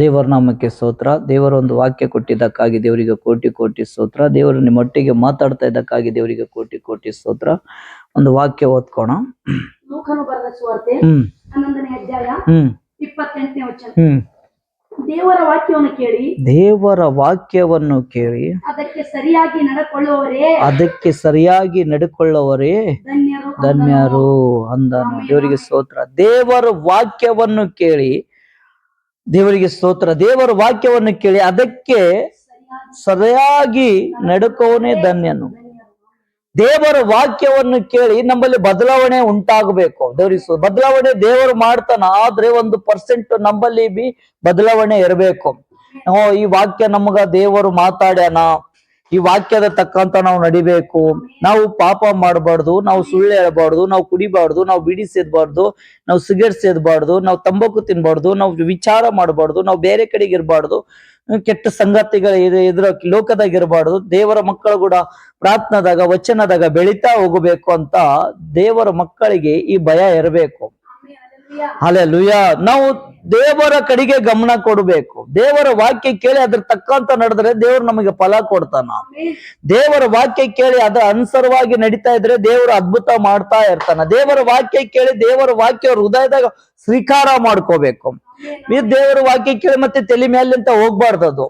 ದೇವರ ನಾಮಕ್ಕೆ ಸ್ತೋತ್ರ. ದೇವರ ಒಂದು ವಾಕ್ಯ ಕೊಟ್ಟಿದ್ದಕ್ಕಾಗಿ ದೇವರಿಗೆ ಕೋಟಿ ಕೋಟಿ ಸ್ತೋತ್ರ. ದೇವರು ನಿಮ್ಮೊಟ್ಟಿಗೆ ಮಾತಾಡ್ತಾ ಇದ್ದಕ್ಕಾಗಿ ದೇವರಿಗೆ ಕೋಟಿ ಕೋಟಿ ಸ್ತೋತ್ರ. ಒಂದು ವಾಕ್ಯ ಓದ್ಕೋಣ. ಲೂಕನು ಬರೆದ ಸುವಾರ್ತೆ. ಹ್ಮ್. ಹನ್ನೊಂದನೇ ಅಧ್ಯಾಯ ಹ್ಮ್. ಇಪ್ಪತ್ತೆಂಟನೇ ವಚನ. ಹ್ಮ್. ದೇವರ ವಾಕ್ಯವನ್ನು ಕೇಳಿ. ದೇವರ ವಾಕ್ಯವನ್ನು ಕೇಳಿ. ಅದಕ್ಕೆ ಸರಿಯಾಗಿ ನಡ್ಕೊಳ್ಳುವವರೇ. ಅದಕ್ಕೆ ಸರಿಯಾಗಿ ನಡ್ಕೊಳ್ಳುವರೇ ಧನ್ಯರು ಧನ್ಯರು ಅಂದನು. ದೇವರಿಗೆ ಸ್ತೋತ್ರ. ದೇವರ ವಾಕ್ಯವನ್ನು ಕೇಳಿ. ದೇವರಿಗೆ ಸ್ತೋತ್ರ. ದೇವರ ವಾಕ್ಯವನ್ನು ಕೇಳಿ ಅದಕ್ಕೆ ಸರಿಯಾಗಿ ನಡುಕೋನೇ ಧನ್ಯನು. ದೇವರ ವಾಕ್ಯವನ್ನು ಕೇಳಿ ನಮ್ಮಲ್ಲಿ ಬದಲಾವಣೆ ಉಂಟಾಗಬೇಕು. ದೇವರಿಗೆ. ಬದಲಾವಣೆ ದೇವರು ಮಾಡ್ತಾನ ಆದ್ರೆ ಒಂದು ಪರ್ಸೆಂಟ್ ನಮ್ಮಲ್ಲಿ ಬಿ ಬದಲಾವಣೆ ಇರಬೇಕು. ಈ ವಾಕ್ಯ ನಮಗ ದೇವರು ಮಾತಾಡ್ಯಾನ. ಈ ವಾಕ್ಯದ ತಕ್ಕಂತ ನಾವು ನಡಿಬೇಕು. ನಾವು ಪಾಪ ಮಾಡಬಾರ್ದು, ನಾವು ಸುಳ್ಳು ಹೇಳ್ಬಾರ್ದು, ನಾವು ಕುಡಿಬಾರ್ದು, ನಾವು ಬಿಡಿ ಸೇದಬಾರ್ದು ನಾವು ಸಿಗರೆಟ್ ಸೇದ್ಬಾರ್ದು, ನಾವು ತಂಬಾಕು ತಿನ್ಬಾರ್ದು, ನಾವು ವಿಚಾರ ಮಾಡಬಾರ್ದು, ನಾವು ಬೇರೆ ಕಡೆಗೆ ಇರಬಾರ್ದು, ಕೆಟ್ಟ ಸಂಗತಿಗಳ ಇದ್ರ ಲೋಕದಾಗ ಇರಬಾರ್ದು, ದೇವರ ಮಕ್ಕಳು ಕೂಡ ಪ್ರಾರ್ಥನಾದಾಗ, ವಚನದಾಗ ಬೆಳಿತಾ ಹೋಗಬೇಕು ಅಂತ ದೇವರ ಮಕ್ಕಳಿಗೆ ಈ ಭಯ ಇರಬೇಕು. ಅಲೆ ಲುಯ್ಯ ನಾವು ದೇವರ ಕಡೆಗೆ ಗಮನ ಕೊಡಬೇಕು. ದೇವರ ವಾಕ್ಯ ಕೇಳಿ ಅದ್ರ ತಕ್ಕಂತ ನಡೆದ್ರೆ ದೇವ್ರು ನಮಗೆ ಫಲ ಕೊಡ್ತಾನ. ದೇವರ ವಾಕ್ಯ ಕೇಳಿ ಅದ ಅನುಸರವಾಗಿ ನಡೀತಾ ಇದ್ರೆ ದೇವರು ಅದ್ಭುತ ಮಾಡ್ತಾ ಇರ್ತಾನ. ದೇವರ ವಾಕ್ಯ ಕೇಳಿ ದೇವರ ವಾಕ್ಯ ಹೃದಯದಾಗ ಸ್ವೀಕಾರ ಮಾಡ್ಕೋಬೇಕು. ಈ ದೇವರ ವಾಕ್ಯ ಕೇಳಿ ಮತ್ತೆ ತಲೆ ಮೇಲಿಂತ ಹೋಗ್ಬಾರ್ದು ಅದು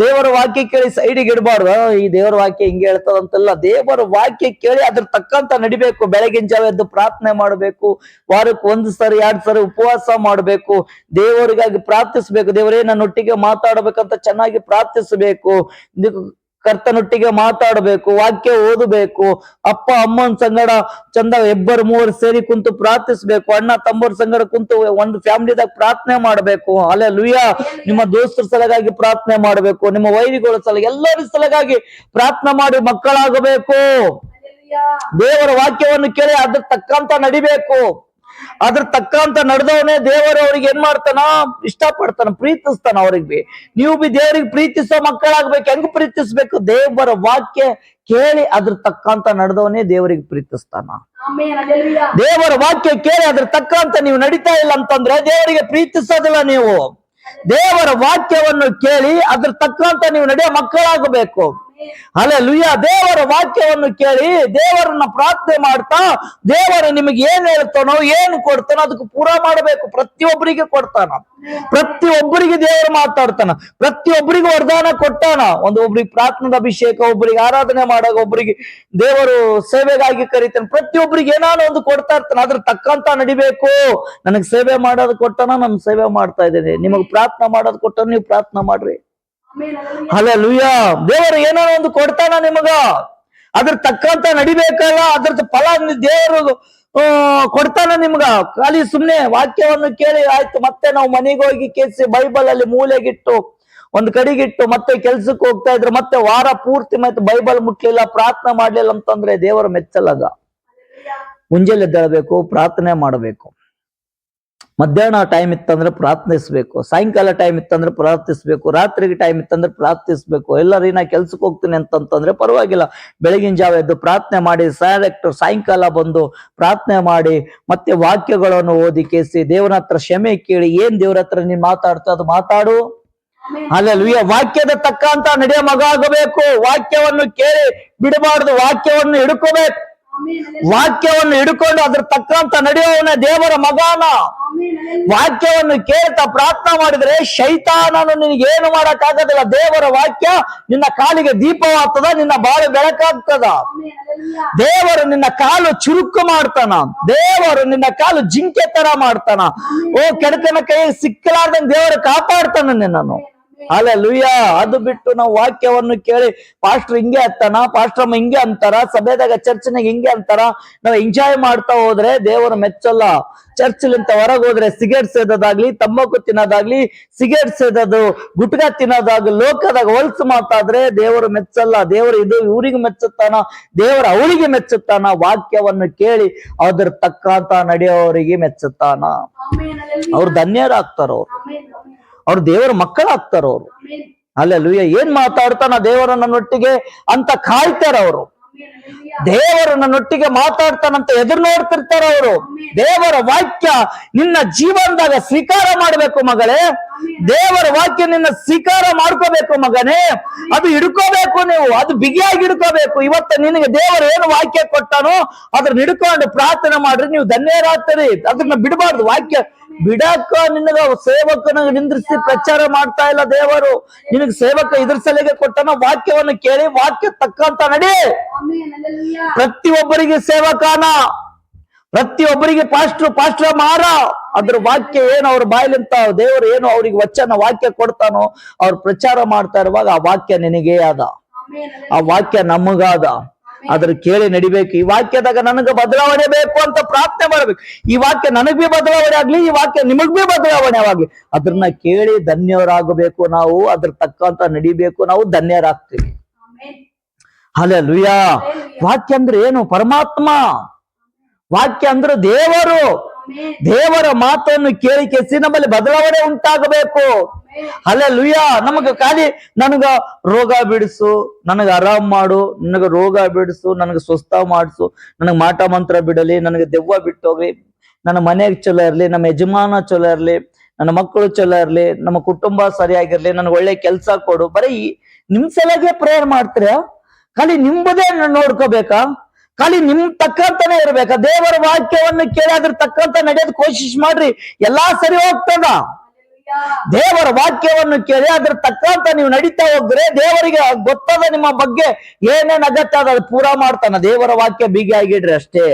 ದೇವರ ವಾಕ್ಯ ಕೇಳಿ ಸೈಡಿಗೆ ಇಡಬಾರ್ದು. ಈ ದೇವರ ವಾಕ್ಯ ಹಿಂಗೆ ಹೇಳ್ತದಂತೆಲ್ಲ ದೇವರ ವಾಕ್ಯ ಕೇಳಿ ಅದ್ರ ತಕ್ಕಂತ ನಡಿಬೇಕು. ಬೆಳಗಿನ ಜಾವ ಎದ್ದು ಪ್ರಾರ್ಥನೆ ಮಾಡಬೇಕು. ವಾರಕ್ಕೆ ಒಂದು ಸರಿ, ಎರಡ್ ಸರಿ ಉಪವಾಸ ಮಾಡಬೇಕು. ದೇವರಿಗಾಗಿ ಪ್ರಾರ್ಥಿಸ್ಬೇಕು. ದೇವರೇ ನನ್ನೊಟ್ಟಿಗೆ ಮಾತಾಡಬೇಕಂತ ಚೆನ್ನಾಗಿ ಪ್ರಾರ್ಥಿಸಬೇಕು. ಕರ್ತನೊಟ್ಟಿಗೆ ಮಾತಾಡಬೇಕು ವಾಕ್ಯ ಓದಬೇಕು. ಅಪ್ಪ ಅಮ್ಮನ ಸಂಗಡ ಚಂದ ಇಬ್ಬರು ಮೂವರು ಸೇರಿ ಕುಂತು ಪ್ರಾರ್ಥಿಸ್ಬೇಕು. ಅಣ್ಣ ತಮ್ಮರ ಸಂಗಡ ಕುಂತು ಒಂದು ಫ್ಯಾಮಿಲಿದಾಗ ಪ್ರಾರ್ಥನೆ ಮಾಡಬೇಕು. ಅಲ್ಲೇ ಲುಯ್ಯ ನಿಮ್ಮ ದೋಸ್ತರ ಸಲಗಾಗಿ ಪ್ರಾರ್ಥನೆ ಮಾಡಬೇಕು. ನಿಮ್ಮ ವೈರಿಗಳ ಸಲ ಎಲ್ಲರ ಸಲಗಾಗಿ ಪ್ರಾರ್ಥನೆ ಮಾಡಿ ಮಕ್ಕಳಾಗಬೇಕು. ದೇವರ ವಾಕ್ಯವನ್ನು ಕೇಳಿ ಅದ್ರ ತಕ್ಕಂತ ನಡಿಬೇಕು. ಅದ್ರ ತಕ್ಕಂತ ನಡೆದವನೇ ದೇವರು ಅವ್ರಿಗೆ ಏನ್ ಮಾಡ್ತಾನ? ಇಷ್ಟಪಡ್ತಾನ ಪ್ರೀತಿಸ್ತಾನ ಅವ್ರಿಗೆ ಬಿ. ನೀವು ಬಿ ದೇವರಿಗೆ ಪ್ರೀತಿಸೋ ಮಕ್ಕಳಾಗ್ಬೇಕು ಹೆಂಗ್ ಪ್ರೀತಿಸ್ಬೇಕು? ದೇವರ ವಾಕ್ಯ ಕೇಳಿ ಅದ್ರ ತಕ್ಕಂತ ನಡೆದವನೇ ದೇವರಿಗೆ ಪ್ರೀತಿಸ್ತಾನ. ದೇವರ ವಾಕ್ಯ ಕೇಳಿ ಅದ್ರ ತಕ್ಕಂತ ನೀವು ನಡೀತಾ ಇಲ್ಲ ಅಂತಂದ್ರೆ ದೇವರಿಗೆ ಪ್ರೀತಿಸೋದಿಲ್ಲ ನೀವು. ದೇವರ ವಾಕ್ಯವನ್ನು ಕೇಳಿ ಅದ್ರ ತಕ್ಕಂತ ನೀವು ನಡೆಯೋ ಮಕ್ಕಳಾಗಬೇಕು. ಅಲ್ಲೇ ಲುಯ್ಯ ದೇವರ ವಾಕ್ಯವನ್ನು ಕೇಳಿ, ದೇವರನ್ನ ಪ್ರಾರ್ಥನೆ ಮಾಡ್ತಾ, ದೇವರು ನಿಮಗೆ ಏನ್ ಹೇಳ್ತಾನೋ, ಏನ್ ಕೊಡ್ತಾನೋ ಅದಕ್ಕೆ ಪೂರ ಮಾಡಬೇಕು. ಪ್ರತಿಯೊಬ್ಬರಿಗೆ ಕೊಡ್ತಾನ. ಪ್ರತಿಯೊಬ್ಬರಿಗೆ ದೇವರು ಮಾತಾಡ್ತಾನ. ಪ್ರತಿಯೊಬ್ಬರಿಗೆ ವರದಾನ ಕೊಟ್ಟಾನ. ಒಂದು ಒಬ್ರಿಗೆ ಪ್ರಾರ್ಥನದ ಅಭಿಷೇಕ ಒಬ್ಬರಿಗೆ ಆರಾಧನೆ ಮಾಡಾಗ ಒಬ್ಬರಿಗೆ ದೇವರು ಸೇವೆಗಾಗಿ ಕರೀತಾನೆ. ಪ್ರತಿಯೊಬ್ಬರಿಗೆ ಏನಾನ ಒಂದು ಕೊಡ್ತಾ ಇರ್ತಾನೆ. ಅದ್ರ ತಕ್ಕಂತ ನಡಿಬೇಕು. ನನಗೆ ಸೇವೆ ಮಾಡೋದು ಕೊಟ್ಟಾನ ನಾನು ಸೇವೆ ಮಾಡ್ತಾ ಇದ್ದೇನೆ. ನಿಮಗ್ ಪ್ರಾರ್ಥನೆ ಮಾಡೋದು ಕೊಟ್ಟಾನ, ನೀವು ಪ್ರಾರ್ಥನೆ ಮಾಡ್ರಿ. ಅಲ್ಲ ದೇವರು ಏನೋ ಒಂದು ಕೊಡ್ತಾನ ನಿಮಗ. ಅದ್ರ ತಕ್ಕಂತ ನಡಿಬೇಕಲ್ಲ, ಅದ್ರದ್ದು ಫಲ ದೇವರು ಕೊಡ್ತಾನ ನಿಮ್ಗ. ಖಾಲಿ ಸುಮ್ನೆ ವಾಕ್ಯವನ್ನು ಕೇಳಿ, ಆಯ್ತು, ಮತ್ತೆ ನಾವು ಮನೆಗೆ ಹೋಗಿ ಕೇಸಿ ಬೈಬಲ್ ಅಲ್ಲಿ ಮೂಲೆಗಿಟ್ಟು, ಒಂದ್ ಕಡೆಗಿಟ್ಟು, ಮತ್ತೆ ಕೆಲ್ಸಕ್ಕೆ ಹೋಗ್ತಾ ಇದ್ರೆ, ಮತ್ತೆ ವಾರ ಪೂರ್ತಿ ಮತ್ತೆ ಬೈಬಲ್ ಮುಟ್ಲಿಲ್ಲ, ಪ್ರಾರ್ಥನೆ ಮಾಡ್ಲಿಲ್ಲ ಅಂತಂದ್ರೆ ದೇವರು ಮೆಚ್ಚಲ್ಲಗ ಮುಂಜಾನೆ ಎದ್ದೇಳಬೇಕು ಪ್ರಾರ್ಥನೆ ಮಾಡಬೇಕು. ಮಧ್ಯಾಹ್ನ ಟೈಮ್ ಇತ್ತಂದ್ರೆ ಪ್ರಾರ್ಥಿಸ್ಬೇಕು ಸಾಯಂಕಾಲ ಟೈಮ್ ಇತ್ತಂದ್ರೆ ಪ್ರಾರ್ಥಿಸ್ಬೇಕು ರಾತ್ರಿಗೆ ಟೈಮ್ ಇತ್ತಂದ್ರೆ ಪ್ರಾರ್ಥಿಸ್ಬೇಕು ಎಲ್ಲರೂ ನಾ ಕೆಲ್ಸಕ್ಕೆ ಹೋಗ್ತೀನಿ ಅಂತಂತಂದ್ರೆ ಪರವಾಗಿಲ್ಲ. ಬೆಳಗಿನ ಜಾವ ಎದ್ದು ಪ್ರಾರ್ಥನೆ ಮಾಡಿ ಡೈರೆಕ್ಟ್ ಸಾಯಂಕಾಲ ಬಂದು ಪ್ರಾರ್ಥನೆ ಮಾಡಿ ಮತ್ತೆ ವಾಕ್ಯಗಳನ್ನು ಓದಿ ಕೇಸಿ ದೇವರ ಹತ್ರ ಕ್ಷಮೆ ಕೇಳಿ ಏನ್ ದೇವ್ರ ಹತ್ರ ನೀನ್ ಮಾತಾಡ್ತೋ ಅದು ಮಾತಾಡು. ಅಲ್ಲಲ್ವಿಯ ವಾಕ್ಯದ ತಕ್ಕಂತ ನಡೆಯ ಮಗ ಆಗಬೇಕು. ವಾಕ್ಯವನ್ನು ಕೇಳಿ ಬಿಡಬಾರ್ದು ವಾಕ್ಯವನ್ನು ಹಿಡ್ಕೋಬೇಕು. ವಾಕ್ಯವನ್ನು ಹಿಡ್ಕೊಂಡು ಅದ್ರ ತಕ್ಕಂತ ನಡೆಯುವವನ ದೇವರ ಮಗಾನ. ವಾಕ್ಯವನ್ನು ಕೇಳ್ತಾ ಪ್ರಾರ್ಥನೆ ಮಾಡಿದ್ರೆ ಶೈತಾನನು ನಿನಗೆ ಏನು ಮಾಡಕ್ ಆಗೋದಿಲ್ಲ ದೇವರ ವಾಕ್ಯ ನಿನ್ನ ಕಾಲಿಗೆ ದೀಪವಾಗ್ತದ ನಿನ್ನ ಬಾಳು ಬೆಳಕಾಗ್ತದ. ದೇವರು ನಿನ್ನ ಕಾಲು ಚುರುಕು ಮಾಡ್ತಾನ. ದೇವರು ನಿನ್ನ ಕಾಲು ಜಿಂಕೆ ತರ ಮಾಡ್ತಾನ. ಓ ಕೆಡಕನ ಕೈ ಸಿಕ್ಕಲಾರ್ದಂಗ್ ದೇವರು ಕಾಪಾಡ್ತಾನ ನಿನ್ನನ್ನು. ಅಲ್ಲ ಲುಯ್ಯ ಅದು ಬಿಟ್ಟು ನಾವು ವಾಕ್ಯವನ್ನು ಕೇಳಿ ಪಾಸ್ಟರ್ ಹಿಂಗೆ ಅತ್ತಾನ ಪಾಸ್ಟರ್ ಹಿಂಗೆ ಅಂತಾರ? ಸಭೆದಾಗ ಚರ್ಚ್ನಾಗ ಹಿಂಗೆ ಅಂತಾರ? ನಾವು ಎಂಜಾಯ್ ಮಾಡ್ತಾ ಹೋದ್ರೆ ದೇವರು ಮೆಚ್ಚಲ್ಲ. ಚರ್ಚ್ಲಿಂತ ಹೊರಗೆ ಹೋದ್ರೆ ಸಿಗರೇಟ್ ಸೇದೋದಾಗ್ಲಿ ತಂಬಾಕು ತಿನ್ನೋದಾಗ್ಲಿ ಸಿಗರೇಟ್ ಸೇದೋದು ಗುಟ್ಕ ತಿನ್ನೋದಾಗ್ಲಿ ಲೋಕದಾಗ ಹೊಲ್ಸು ಮಾತಾದ್ರೆ ದೇವರು ಮೆಚ್ಚಲ್ಲ. ದೇವರು ಇದು ಇವ್ರಿಗೆ ಮೆಚ್ಚುತ್ತಾನ ದೇವರು ಅವರಿಗೆ ಮೆಚ್ಚುತ್ತಾನ. ವಾಕ್ಯವನ್ನು ಕೇಳಿ ಅದ್ರ ತಕ್ಕಂತ ನಡೆಯೋರಿಗೆ ಮೆಚ್ಚುತ್ತಾನ. ಅವ್ರು ಧನ್ಯರಾಗ್ತಾರ ಅವ್ರು. ಅವ್ರು ದೇವರ ಮಕ್ಕಳಾಗ್ತಾರ ಅವರು. ಆಮೇನ್ ಅಲ್ಲೆಲ್ಲೂಯ್ಯ ಏನ್ ಮಾತಾಡ್ತಾನ ದೇವರ ನನ್ನೊಟ್ಟಿಗೆ ಅಂತ ಕಾಯ್ತಾರ ಅವರು. ದೇವರು ನನ್ನೊಟ್ಟಿಗೆ ಮಾತಾಡ್ತಾನಂತ ಎದುರು ನೋಡ್ತಿರ್ತಾರ ಅವರು. ದೇವರ ವಾಕ್ಯ ನಿನ್ನ ಜೀವನದಾಗ ಸ್ವೀಕಾರ ಮಾಡ್ಬೇಕು ಮಗಳೇ. ದೇವರ ವಾಕ್ಯ ನಿನ್ನ ಸ್ವೀಕಾರ ಮಾಡ್ಕೋಬೇಕು ಮಗನೇ. ಅದು ಹಿಡ್ಕೋಬೇಕು ನೀವು. ಅದು ಬಿಗಿಯಾಗಿ ಹಿಡ್ಕೋಬೇಕು. ಇವತ್ತು ನಿನಗೆ ದೇವರು ಏನು ವಾಕ್ಯ ಕೊಟ್ಟಾನೋ ಅದ್ರ ಹಿಡ್ಕೊಂಡು ಪ್ರಾರ್ಥನೆ ಮಾಡ್ರಿ. ನೀವು ಧನ್ಯರಾಗ್ತೀರಿ. ಅದನ್ನ ಬಿಡಬಾರ್ದು. ವಾಕ್ಯ ಬಿಡಕ್ಕ ನಿನಗ ಸೇವಕನ ನಿಂದ್ರಿಸಿ ಪ್ರಚಾರ ಮಾಡ್ತಾ ಇಲ್ಲ ದೇವರು. ನಿನಗೆ ಸೇವಕ ಇದ್ರ ಸಲಿಗೆ ಕೊಟ್ಟನ ವಾಕ್ಯವನ್ನು ಕೇಳಿ ವಾಕ್ಯ ತಕ್ಕಂತ ನಡಿ. ಪ್ರತಿಯೊಬ್ಬರಿಗೆ ಸೇವಕಾನ ಪ್ರತಿಯೊಬ್ಬರಿಗೆ ಪಾಸ್ಟ್ರು ಪಾಸ್ಟ್ರ ಮಾರ. ಅದ್ರ ವಾಕ್ಯ ಏನು ಅವ್ರ ಬಾಯ್ಲಿಂತ ದೇವರು ಏನು ಅವ್ರಿಗೆ ವಚನ ವಾಕ್ಯ ಕೊಡ್ತಾನೋ ಅವ್ರು ಪ್ರಚಾರ ಮಾಡ್ತಾ ಇರುವಾಗ ಆ ವಾಕ್ಯ ನಿನಗೇ ಆದ. ಆ ವಾಕ್ಯ ನಮಗಾದ. ಅದ್ರ ಕೇಳಿ ನಡಿಬೇಕು, ಈ ವಾಕ್ಯದಾಗ ನನಗ ಬದಲಾವಣೆ ಬೇಕು ಅಂತ ಪ್ರಾರ್ಥನೆ ಮಾಡ್ಬೇಕು. ಈ ವಾಕ್ಯ ನನಗ್ ಬಿ ಬದಲಾವಣೆ ಆಗ್ಲಿ, ಈ ವಾಕ್ಯ ನಿಮಗ್ ಬಿ ಬದಲಾವಣೆ ಆಗ್ಲಿ, ಅದ್ರನ್ನ ಕೇಳಿ ಧನ್ಯರಾಗಬೇಕು ನಾವು, ಅದ್ರ ತಕ್ಕಂತ ನಡಿಬೇಕು ನಾವು, ಧನ್ಯರಾಗ್ತೀವಿ. ಅಲ್ಲ ಲುಯ್ಯ ವಾಕ್ಯ ಅಂದ್ರೆ ಏನು? ಪರಮಾತ್ಮ. ವಾಕ್ಯ ಅಂದ್ರೆ ದೇವರು. ದೇವರ ಮಾತನ್ನು ಕೇಳಿ ಕೆಸಿ ನಮ್ಮಲ್ಲಿ ಬದಲಾವಣೆ ಉಂಟಾಗಬೇಕು. ಅಲ್ಲ ಲುಯ್ಯ ನಮಗ ಖಾಲಿ ನನಗ ರೋಗ ಬಿಡಿಸು, ನನಗ ಆರಾಮ್ ಮಾಡು, ನನಗ ರೋಗ ಬಿಡಿಸು, ನನಗ ಸ್ವಸ್ಥ ಮಾಡಿಸು, ನನಗ ಮಾಟ ಮಂತ್ರ ಬಿಡಲಿ, ನನಗ ದೆವ್ವ ಬಿಟ್ಟೋಗ್ಲಿ, ನನ್ನ ಮನೆಗೆ ಚಲೋ ಇರ್ಲಿ, ನಮ್ಮ ಯಜಮಾನ ಚಲೋ ಇರ್ಲಿ, ನನ್ನ ಮಕ್ಕಳು ಚಲೋ ಇರ್ಲಿ, ನಮ್ಮ ಕುಟುಂಬ ಸರಿಯಾಗಿರ್ಲಿ, ನನಗೆ ಒಳ್ಳೆ ಕೆಲಸ ಕೊಡು. ಬರೀ ನಿಮ್ ಸಲಗೆ ಪ್ರೇಯರ್ ಮಾಡ್ತೀರ? ಖಾಲಿ ನಿಮ್ಮದೇ ನೋಡ್ಕೋಬೇಕಾ? ಖಾಲಿ ನಿಮ್ ತಕ್ಕಂತಾನೆ ಇರ್ಬೇಕಾ? ದೇವರ ವಾಕ್ಯವನ್ನು ಕೇಳಿ ಅದ್ರ ತಕ್ಕಂತ ನಡೆಯೋದ್ ಕೋಶಿಶ್ ಮಾಡ್ರಿ. ಎಲ್ಲಾ ಸರಿ ಹೋಗ್ತದ. ದೇವರ ವಾಕ್ಯವನ್ನು ಕೇಳಿ ಅದ್ರ ತಕ್ಕಂತ ನೀವು ನಡೀತಾ ಹೋದ್ರೆ ದೇವರಿಗೆ ಗೊತ್ತದ ನಿಮ್ಮ ಬಗ್ಗೆ ಏನೇನ್ ಅಗತ್ಯ ಅದ ಪೂರ ಮಾಡ್ತಾನ. ದೇವರ ವಾಕ್ಯ ಬೀಗಿ ಆಗಿಡ್ರಿ ಅಷ್ಟೇ.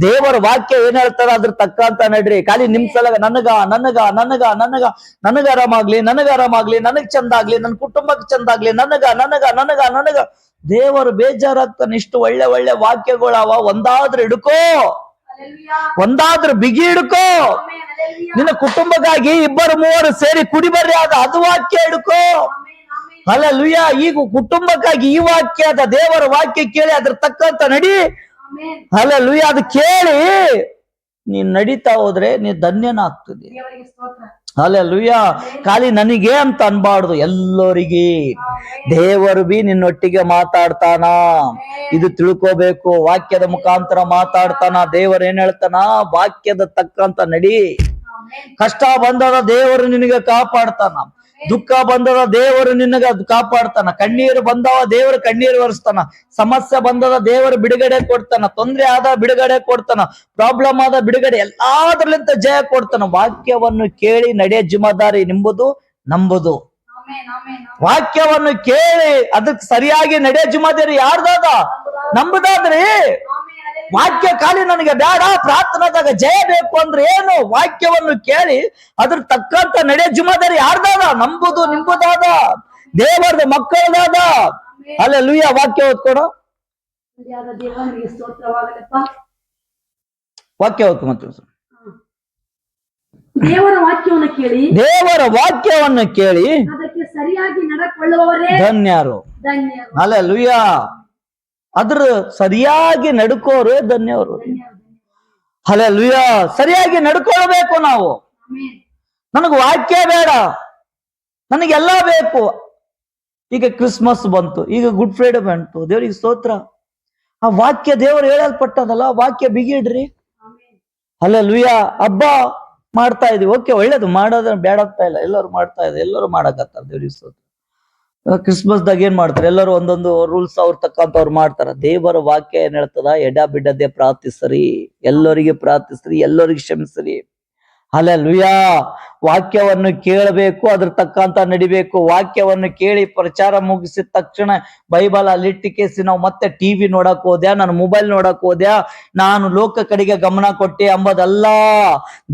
ದೇವರ ವಾಕ್ಯ ಏನ್ ಹೇಳ್ತಾರ ಅದ್ರ ತಕ್ಕಂತ ನಡ್ರಿ. ಖಾಲಿ ನಿಮ್ ಸಲಗ ನನಗ ನನಗ ನನಗ ನನಗ ನನಗ ಆರಾಮಾಗ್ಲಿ ನನಗ ಆರಾಮಾಗ್ಲಿ, ನನಗ್ ಚಂದ ಆಗ್ಲಿ ನನ್ನ ಕುಟುಂಬಕ್ಕೆ ಚಂದ ಆಗ್ಲಿ ನನಗ ನನಗ ನನಗ ನನಗ. ದೇವರು ಬೇಜಾರಾಗ್ತಾನೆ. ಇಷ್ಟು ಒಳ್ಳೆ ಒಳ್ಳೆ ವಾಕ್ಯಗಳವ ಒಂದಾದ್ರೂ ಹಿಡ್ಕೋ. ಒಂದಾದ್ರೂ ಬಿಗಿ ಹಿಡ್ಕೋ. ನಿನ್ನ ಕುಟುಂಬಕ್ಕಾಗಿ ಇಬ್ಬರು ಮೂವರು ಸೇರಿ ಕುಡಿಬರ್ರಿ ಅದ ಅದು ವಾಕ್ಯ ಹಿಡ್ಕೋ. ಅಲ್ಲ ಲುಯ್ಯ ಈಗ ಕುಟುಂಬಕ್ಕಾಗಿ ಈ ವಾಕ್ಯ ಅದ ದೇವರ ವಾಕ್ಯ ಕೇಳಿ ಅದ್ರ ತಕ್ಕಂತ ನಡಿ. ಅಲ್ಲ ಲುಯ್ಯ ಅದು ಕೇಳಿ. ನೀನ್ ನಡೀತಾ ಹೋದ್ರೆ ನೀ ಧನ್ಯನಾಗ್ತದೆ. ದೇವರಿಗೆ ಸ್ತೋತ್ರ ಅಲ್ಲ ಲುಯ್ಯ ಖಾಲಿ ನನಗೆ ಅಂತ ಅನ್ಬಾರ್ದು ಎಲ್ಲರಿಗೆ. ದೇವರು ಬಿ ನಿನ್ನೊಟ್ಟಿಗೆ ಮಾತಾಡ್ತಾನ. ಇದು ತಿಳ್ಕೋಬೇಕು. ವಾಕ್ಯದ ಮುಖಾಂತರ ಮಾತಾಡ್ತಾನ. ದೇವರು ಏನ್ ಹೇಳ್ತಾನ? ವಾಕ್ಯದ ತಕ್ಕಂತ ನಡಿ. ಕಷ್ಟ ಬಂದಾಗ ದೇವರು ನಿನಗೆ ಕಾಪಾಡ್ತಾನ. ದುಃಖ ಬಂದದ ದೇವರು ನಿನಗ ಕಾಪಾಡ್ತಾನ. ಕಣ್ಣೀರು ಬಂದವ ದೇವರು ಕಣ್ಣೀರು ಒರೆಸ್ತಾನ. ಸಮಸ್ಯೆ ಬಂದದ ದೇವರು ಬಿಡುಗಡೆ ಕೊಡ್ತಾನ. ತೊಂದ್ರೆ ಆದ ಬಿಡುಗಡೆ ಕೊಡ್ತಾನ. ಪ್ರಾಬ್ಲಮ್ ಆದ ಬಿಡುಗಡೆ ಎಲ್ಲಾದ್ರಲ್ಲಿಂದ ಜಯ ಕೊಡ್ತಾನ. ವಾಕ್ಯವನ್ನು ಕೇಳಿ ನಡೆಯ ಜಿಮ್ಮದಾರಿ ನಿಂಬುದು ನಂಬುದು. ವಾಕ್ಯವನ್ನು ಕೇಳಿ ಅದಕ್ಕೆ ಸರಿಯಾಗಿ ನಡೆಯ ಜಿಮ್ಮದಾರಿ ಯಾರ್ದಾದ? ನಂಬುದಾದ್ರಿ. ವಾಕ್ಯ ಖಾಲಿ ನನಗೆ ಬೇಡ ಪ್ರಾರ್ಥನಾದಾಗ ಜಯ ಬೇಕು ಅಂದ್ರೆ ಏನು? ವಾಕ್ಯವನ್ನು ಕೇಳಿ ಅದ್ರ ತಕ್ಕಂತ ನಡೆ ಜುಮಾದಾರಿ ಯಾರ್ದಾದ? ನಂಬುದು ನಿಂಬುದಾದ. ದೇವರದ ಮಕ್ಕಳದಾದ. ಅಲ್ಲ ಲುಯ್ಯ ವಾಕ್ಯ ಓದ್ಕೊಡು. ವಾಕ್ಯ ಓದ್ಕೊಂಡು ದೇವರ ವಾಕ್ಯವನ್ನು ಕೇಳಿ. ದೇವರ ವಾಕ್ಯವನ್ನು ಕೇಳಿ. ಅದಕ್ಕೆ ಸರಿಯಾಗಿ ನಡಕೊಳ್ಳುವವರೇ ಧನ್ಯರು. ಧನ್ಯರು. ಅಲ್ಲ ಲುಯ್ಯ ಅದ್ರ ಸರಿಯಾಗಿ ನಡ್ಕೋರು ಧನ್ಯವರು. ಧನ್ಯರು ಅಲ್ವಿಯ ಸರಿಯಾಗಿ ನಡ್ಕೊಳ್ಬೇಕು ನಾವು. ನನಗ್ ವಾಕ್ಯ ಬೇಡ. ನನಗೆಲ್ಲ ಬೇಕು. ಈಗ ಕ್ರಿಸ್ಮಸ್ ಬಂತು. ಈಗ ಗುಡ್ ಫ್ರೈಡೆ ಬಂತು. ದೇವ್ರಿಗೆ ಸ್ತೋತ್ರ. ಆ ವಾಕ್ಯ ದೇವರು ಹೇಳಲ್ಪಟ್ಟದಲ್ಲ ವಾಕ್ಯ ಬಿಗಿಡ್ರಿ. ಅಲ್ಲ ಲುಯ್ಯ ಹಬ್ಬ ಮಾಡ್ತಾ ಇದೀವಿ. ಓಕೆ, ಒಳ್ಳೇದು ಮಾಡೋದ್ರ ಬೇಡಾಗ್ತಾ ಇಲ್ಲ. ಎಲ್ಲರೂ ಮಾಡ್ತಾ ಇದೆ ಎಲ್ಲರೂ ಮಾಡಕತ್ತಾರ. ದೇವ್ರಿಗೆ ಸ್ತೋತ್ರ. ಕ್ರಿಸ್ಮಸ್ ದಾಗ ಏನ್ ಮಾಡ್ತಾರೆ? ಎಲ್ಲರೂ ಒಂದೊಂದು ರೂಲ್ಸ್ ಅವ್ರ ತಕ್ಕಂತ ಅವ್ರು ಮಾಡ್ತಾರ. ದೇವರ ವಾಕ್ಯ ಏನ್ ಹೇಳ್ತದ? ಎಡ ಬಿಡದೆ ಪ್ರಾರ್ಥಿಸ್ರಿ. ಎಲ್ಲರಿಗೆ ಪ್ರಾರ್ಥಿಸ್ರಿ, ಎಲ್ಲರಿಗೆ ಕ್ಷಮಿಸ್ರಿ. ಅಲ್ಲ ಲುಯಾ ವಾಕ್ಯವನ್ನು ಕೇಳಬೇಕು, ಅದ್ರ ತಕ್ಕಂತ ನಡಿಬೇಕು. ವಾಕ್ಯವನ್ನು ಕೇಳಿ ಪ್ರಚಾರ ಮುಗಿಸಿದ ತಕ್ಷಣ ಬೈಬಲ್ ಅಲ್ಲಿಟ್ಟಿಕೇಸಿ ನಾವು ಮತ್ತೆ ಟಿವಿ ನೋಡಕ್ ಹೋದ್ಯಾ, ನಾನು ಮೊಬೈಲ್ ನೋಡಕ್ ಹೋದ್ಯಾ? ನಾನು ಲೋಕ ಕಡೆಗೆ ಗಮನ ಕೊಟ್ಟೆ ಎಂಬುದಲ್ಲ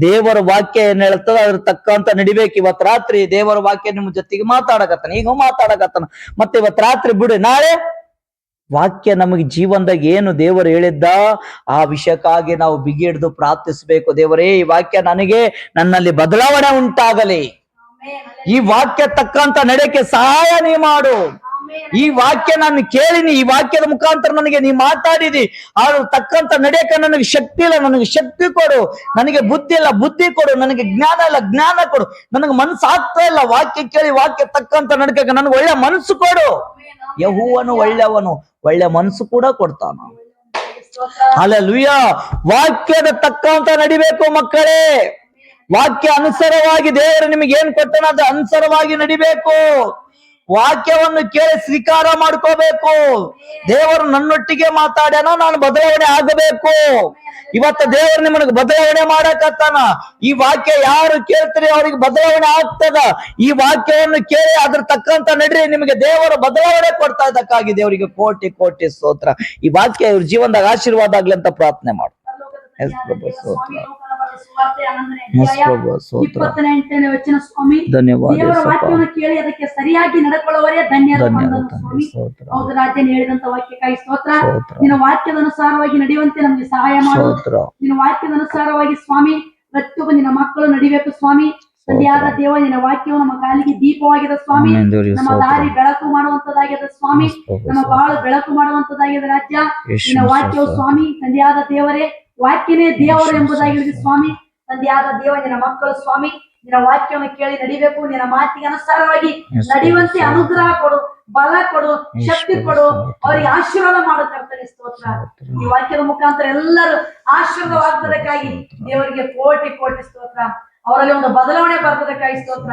ದೇವರ ವಾಕ್ಯ ಏನ್ ಹೇಳ್ತದ, ಅದ್ರ ತಕ್ಕಂತ ನಡಿಬೇಕು. ಇವತ್ ರಾತ್ರಿ ದೇವರ ವಾಕ್ಯ ನಿಮ್ಮ ಜೊತೆಗೆ ಮಾತಾಡಕತ್ತಾನ, ಈಗ ಮಾತಾಡಕತ್ತಾನ. ಮತ್ತೆ ಇವತ್ ರಾತ್ರಿ ಬಿಡು, ನಾಳೆ ವಾಕ್ಯ ನಮಗೆ ಜೀವನದಾಗ ಏನು ದೇವರು ಹೇಳಿದ್ದ, ಆ ವಿಷಯಕ್ಕಾಗಿ ನಾವು ಬಿಗಿ ಹಿಡಿದು ಪ್ರಾರ್ಥಿಸ್ಬೇಕು. ದೇವರೇ, ಈ ವಾಕ್ಯ ನನಗೆ ನನ್ನಲ್ಲಿ ಬದಲಾವಣೆ ಉಂಟಾಗಲಿ. ಈ ವಾಕ್ಯ ತಕ್ಕಂತ ನಡೆಯಕ್ಕೆ ಸಹಾಯ ನೀ ಮಾಡು. ಈ ವಾಕ್ಯ ನಾನು ಕೇಳಿನಿ, ಈ ವಾಕ್ಯದ ಮುಖಾಂತರ ನನಗೆ ನೀ ಮಾತಾಡಿದಿ. ಆದ್ರೂ ತಕ್ಕಂತ ನಡೆಯಕ ನನಗೆ ಶಕ್ತಿ ಇಲ್ಲ, ನನಗೆ ಶಕ್ತಿ ಕೊಡು. ನನಗೆ ಬುದ್ಧಿ ಇಲ್ಲ, ಬುದ್ಧಿ ಕೊಡು. ನನಗೆ ಜ್ಞಾನ ಇಲ್ಲ, ಜ್ಞಾನ ಕೊಡು. ನನಗೆ ಮನಸ್ಸು ಆಗ್ತಾ ಇಲ್ಲ. ವಾಕ್ಯ ಕೇಳಿ, ವಾಕ್ಯ ತಕ್ಕಂತ ನಡ್ಕ ನನಗೆ ಒಳ್ಳೆ ಮನಸ್ಸು ಕೊಡು. ಯಹೂವನು ಒಳ್ಳೆಯವನು. ಒಳ್ಳೆ ಮನಸ್ಸು ಕೂಡ ಕೊಡ್ತಾನ. ಅಲ್ಲ ಲುಯ್ಯ ವಾಕ್ಯದ ತಕ್ಕಂತ ನಡಿಬೇಕು ಮಕ್ಕಳೇ. ವಾಕ್ಯ ಅನುಸಾರವಾಗಿ ದೇವರು ನಿಮಗೆ ಏನ್ ಕೊಟ್ಟನ ಅದು ಅನುಸಾರವಾಗಿ ನಡಿಬೇಕು. ವಾಕ್ಯವನ್ನು ಕೇಳಿ ಸ್ವೀಕಾರ ಮಾಡ್ಕೋಬೇಕು. ದೇವರು ನನ್ನೊಟ್ಟಿಗೆ ಮಾತಾಡ್ಯಾನ ನಾನು ಬದಲಾವಣೆ ಆಗಬೇಕು. ಇವತ್ತ ದೇವರು ನಿಮಗೆ ಬದಲಾವಣೆ ಮಾಡಕತ್ತಾನ. ಈ ವಾಕ್ಯ ಯಾರು ಕೇಳ್ತಾರೆ ಅವ್ರಿಗೆ ಬದಲಾವಣೆ ಆಗ್ತದ. ಈ ವಾಕ್ಯವನ್ನು ಕೇಳಿ ಅದ್ರ ತಕ್ಕಂತ ನಡ್ರಿ ನಿಮಗೆ ದೇವರು ಬದಲಾವಣೆ ಕೊಡ್ತಾ ಇದ್ದಕ್ಕಾಗಿ ದೇವರಿಗೆ ಕೋಟಿ ಕೋಟಿ ಸ್ತೋತ್ರ. ಈ ವಾಕ್ಯ ಇವ್ರ ಜೀವನದಾಗ ಆಶೀರ್ವಾದ ಆಗ್ಲಿ ಅಂತ ಪ್ರಾರ್ಥನೆ ಮಾಡು. ಪ್ರಭು, ಸ್ತೋತ್ರ. ಸ್ವಾಮಿ, ಲೋಕನ ಬರೆದ ಸುವಾರ್ತೆ ಹನ್ನೊಂದನೇ ಎಸ್ ಅಧ್ಯಾಯ, ಪ್ರಭು, ಸ್ತೋತ್ರ. ಇಪ್ಪತ್ತನೇ ಎಂಟನೇ ವಚನ ಸ್ವಾಮಿ. ದೇವರ. ವಾಕ್ಯವನ್ನು ಕೇಳಿ ಅದಕ್ಕೆ ಸರಿಯಾಗಿ ನಡ್ಕೊಳ್ಳುವವರೇ ಧನ್ಯರು ಧನ್ಯವಾದ ಸ್ವಾಮಿ. ಹೌದು ರಾಜ್ಯ ಹೇಳಿದಂತ ವಾಕ್ಯಕ್ಕಾಗಿ ಸ್ತೋತ್ರ. ನಿನ್ನ ವಾಕ್ಯದ ಅನುಸಾರವಾಗಿ ನಡೆಯುವಂತೆ ನಮಗೆ ಸಹಾಯ ಮಾಡು. ನಿನ್ನ ವಾಕ್ಯದ ಅನುಸಾರವಾಗಿ ಸ್ವಾಮಿ ಪ್ರತಿಯೊಬ್ಬ ನಿನ್ನ ಮಕ್ಕಳು ನಡಿಬೇಕು ಸ್ವಾಮಿ. ಸರಿಯಾದ ದೇವ ನಿನ್ನ ವಾಕ್ಯವು ನಮ್ಮ ಕಾಲಿಗೆ ದೀಪವಾಗಿದೆ ಸ್ವಾಮಿ. ನಮ್ಮ. ದಾರಿ ಬೆಳಕು ಮಾಡುವಂತದಾಗಿದೆ ಸ್ವಾಮಿ. ನಮ್ಮ ಬಾಳು ಬೆಳಕು ಮಾಡುವಂತದಾಗಿದೆ ರಾಜ್ಯ. ನಿನ್ನ ವಾಕ್ಯವು ಸ್ವಾಮಿ ತಂದೆಯಾದ ದೇವರೇ. ವಾಕ್ಯನೇ ದೇವರು ಎಂಬುದಾಗಿ ಹೇಳಿದ. ಸ್ವಾಮಿ ತಂದೆಯಾದ ದೇವ ನಿನ್ನ ಮಕ್ಕಳು ಸ್ವಾಮಿ ನಿನ್ನ ವಾಕ್ಯವನ್ನು ಕೇಳಿ ನಡಿಬೇಕು ನಿನ್ನ ಮಾತಿಗೆ ಅನುಸಾರವಾಗಿ ನಡೆಯುವಂತೆ ಅನುಗ್ರಹ ಕೊಡು ಬಲ ಕೊಡು ಶಕ್ತಿ ಕೊಡು. ಅವರಿಗೆ ಆಶೀರ್ವಾದ ಮಾಡು ಕರ್ತನೆ ಸ್ತೋತ್ರ. ಈ ವಾಕ್ಯದ ಮುಖಾಂತರ ಎಲ್ಲರೂ ಆಶೀರ್ವಾದವಾಗ್ತದಕ್ಕಾಗಿ ದೇವರಿಗೆ ಕೋಟಿ ಕೋಟಿ ಸ್ತೋತ್ರ ಅವರಲ್ಲಿ ಒಂದು ಬದಲಾವಣೆ ಬರ್ತದಕ್ಕಾಗಿ ಸ್ತೋತ್ರ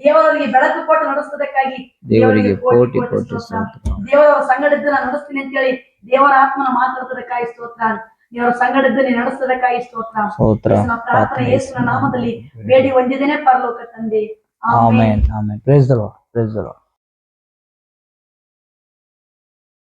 ದೇವರವರಿಗೆ ಬೆಳಕು ಕೊಟ್ಟು ನಡೆಸೋದಕ್ಕಾಗಿ ದೇವರಿಗೆ ಕೋಟಿ ಕೋಟಿ ಸ್ತೋತ್ರ. ದೇವರ ಸಂಗಡಿದ್ದನ್ನ ನಡೆಸ್ತೀನಿ ಅಂತ ಹೇಳಿ ದೇವರ ಆತ್ಮನ ಮಾತಾಡ್ತದಕ್ಕಾಗಿ ಸ್ತೋತ್ರ ನೀನು ನಡೆಸ್ತದಕ್ಕಾಗಿ ಸ್ತೋತ್ರ. ಸ್ತೋತ್ರ. ಯೇಸುವಿನ ಪ್ರಾರ್ಥನೆ ಯೇಸುವಿನ ನಾಮದಲ್ಲಿ ಬೇಡಿ ಒಂದಿದೇನೆ ಪರಲೋಕ ತಂದೆ. Amen. Amen praise the lord praise the lord